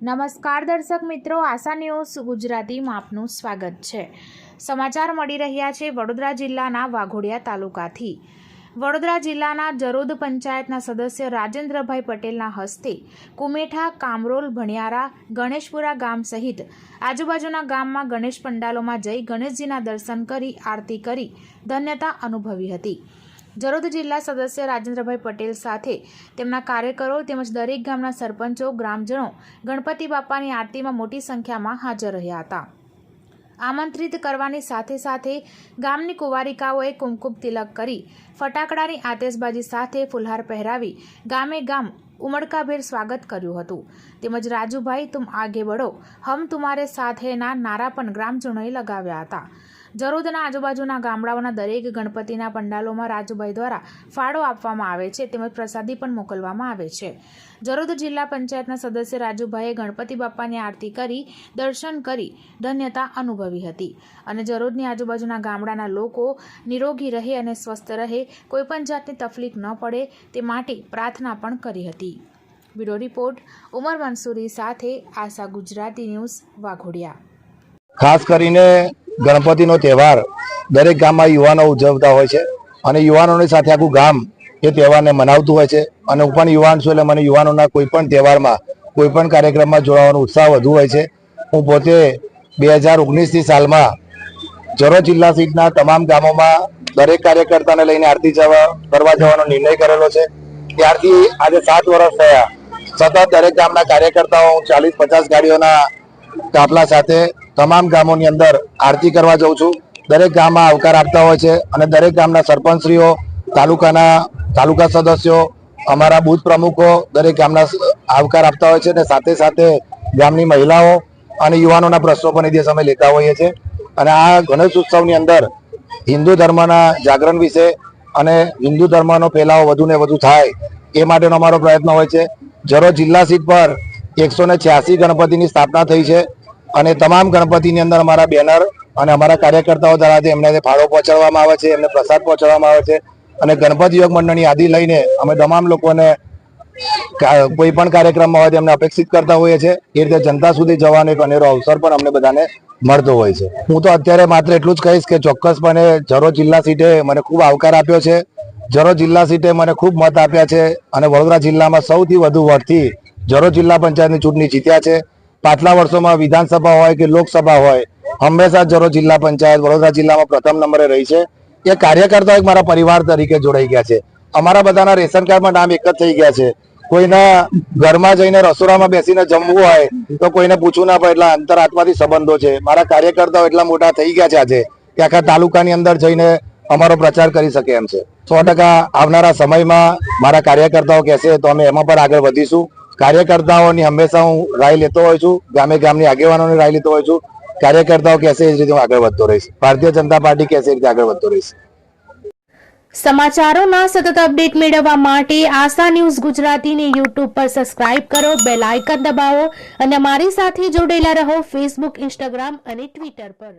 નમસ્કાર દર્શક મિત્રો, આશા ન્યૂઝ ગુજરાતીમાં આપનું સ્વાગત છે. સમાચાર મળી રહ્યા છે વડોદરા જિલ્લાના વાઘોડિયા તાલુકાથી. વડોદરા જિલ્લાના જરોદ પંચાયતના સદસ્ય રાજેન્દ્રભાઈ પટેલના હસ્તે કુમેઠા, કામરોલ, ભણિયારા, ગણેશપુરા ગામ સહિત આજુબાજુના ગામમાં ગણેશ પંડાલોમાં જઈ ગણેશજીના દર્શન કરી, આરતી કરી, ધન્યતા અનુભવી હતી. જરોદ જિલ્લા સદસ્ય રાજેન્દ્રભાઈ પટેલ સાથે તેમના કાર્યકરો તેમજ દરેક ગામના સરપંચો, ગ્રામજનો, ગણપતિ બાપાની આરતીમાં મોટી સંખ્યામાં હાજર રહ્યા હતા. આમંત્રિત કરવાની સાથે સાથે ગામની કુંવારિકાઓએ કુમકુમ તિલક કરી ફટાકડાની આતશબાજી સાથે ફુલહાર પહેરાવી ગામે ગામ ઉમળકાભેર સ્વાગત કર્યું હતું. તેમજ, રાજુભાઈ, તુમ આગે બળો હમ તુમારે સાથેના નારા પણ ગ્રામજનોએ લગાવ્યા હતા. જરોદના આજુબાજુના ગામડાઓના દરેક ગણપતિના પંડાલોમાં રાજુભાઈ દ્વારા ફાળો આપવામાં આવે છે તેમજ પ્રસાદી પણ મોકલવામાં આવે છે. જરોદ જિલ્લા પંચાયતના સદસ્ય રાજુભાઈએ ગણપતિ બાપાની આરતી કરી, દર્શન કરી, ધન્યતા અનુભવી હતી. અને જરોદની આજુબાજુના ગામડાના લોકો નિરોગી રહે અને સ્વસ્થ રહે, કોઈપણ જાતની તકલીફ ન પડે તે માટે પ્રાર્થના પણ કરી હતી. બ્યુરો રિપોર્ટ, ઉમર મંસૂરી સાથે આશા ગુજરાતી ન્યૂઝ વાઘોડિયા. ખાસ કરીને ગણપતિનો તહેવાર દરેક ગામમાં યુવાનો ઉજવતા હોય છે અને યુવાનોની સાથે આખું ગામ એ તહેવારને મનાવતું હોય છે. અને હું પણ યુવાન છું એટલે મને યુવાનોના કોઈ પણ તહેવારમાં, કોઈ પણ કાર્યક્રમમાં જોડાવાનો ઉત્સાહ વધુ હોય છે. હું પોતે બે હજાર ઓગણીસની સાલમાં જરો જિલ્લા સીટના તમામ ગામોમાં દરેક કાર્યકર્તાને લઈને આરતી જવા, કરવા જવાનો નિર્ણય કરેલો છે. ત્યારથી આજે સાત વર્ષ થયા. સતત દરેક ગામના કાર્યકર્તાઓ ચાલીસ પચાસ ગાડીઓના કાફલા સાથે તમામ ગામોની અંદર આરતી કરવા જઉં છું. દરેક ગામમાં આવકાર આપતા હોય છે અને દરેક ગામના સરપંચશ્રીઓ, તાલુકાના તાલુકા સદસ્યો, અમારા બુથ પ્રમુખો દરેક ગામના આવકાર આપતા હોય છે અને સાથે સાથે ગામની મહિલાઓ અને યુવાનોના પ્રશ્નો પણ એ દિવસ અમે લેતા હોઈએ છીએ. અને આ ગણેશ ઉત્સવની અંદર હિન્દુ ધર્મના જાગરણ વિશે અને હિન્દુ ધર્મનો ફેલાવો વધુ ને વધુ થાય એ માટેનો અમારો પ્રયત્ન હોય છે. જરો જિલ્લા સીટ પર એકસો ને ગણપતિની સ્થાપના થઈ છે. અને તમામ ગણપતિની અંદર અમારા બેનર અને અમારા કાર્યકર્તાઓ દ્વારા એમને ફાળો પહોંચાડવામાં આવે છે, એમને પ્રસાદ પહોંચાડવામાં આવે છે અને ગણપતિ યોગ મંડળની યાદી લઈને અમે તમામ લોકોને કોઈ પણ કાર્યક્રમમાં હોય તેમને અપેક્ષિત કરતા હોઈએ છીએ એ રીતે જનતા સુધી જવાનો એક અનેરો અવસર પણ અમને બધાને મળતો હોય છે. હું તો અત્યારે માત્ર એટલું જ કહીશ કે ચોક્કસપણે જરો જિલ્લા સીટે મને ખૂબ આવકાર આપ્યો છે. જરો જિલ્લા સીટે મને ખૂબ મત આપ્યા છે અને વડોદરા જિલ્લામાં સૌથી વધુ વોટથી જરો જિલ્લા પંચાયતની ચૂંટણી જીત્યા છે. પાછલા વર્ષોમાં વિધાનસભા હોય કે લોકસભા હોય, હંમેશા જરો જિલ્લા પંચાયત, વડોદરા જિલ્લામાં પ્રથમ નંબરે રહી છે. એ કાર્યકર્તાઓ એક મારા પરિવાર તરીકે જોડાઈ ગયા છે. અમારા બધાના રેશન કાર્ડમાં નામ એક જ થઈ ગયા છે. કોઈના ઘરમાં જઈને રસોડામાં બેસીને જમવું હોય, તો કોઈને પૂછવું ના પડે એટલા અંતરાત્માથી સંબંધો છે. મારા કાર્યકર્તાઓ એટલા મોટા થઈ ગયા છે આજે કે આખા તાલુકાની અંદર જઈને અમારો પ્રચાર કરી શકે એમ છે. સો ટકા આવનારા સમયમાં મારા કાર્યકર્તાઓ કહેશે તો અમે એમાં પણ આગળ વધીશું. કાર્યકર્તાઓની હંમેશા હું રાય લેતો હોઉં છું, ગામે ગામની આગેવાનોની રાય લેતો હોઉં છું. કાર્યકર્તાઓ કહેશે એ રીતે હું આગળ વધતો રહીશ. ભારતીય જનતા પાર્ટી કહેશે રીતે આગળ વધતો રહીશ. સમાચારોના સતત અપડેટ મેળવવા માટે આશા ન્યૂઝ ગુજરાતીને યુટ્યુબ પર સબસ્ક્રાઇબ કરો, બેલ આઇકન દબાવો અને અમારી સાથે જોડેલા રહો ફેસબુક, ઇન્સ્ટાગ્રામ અને ટ્વિટર પર.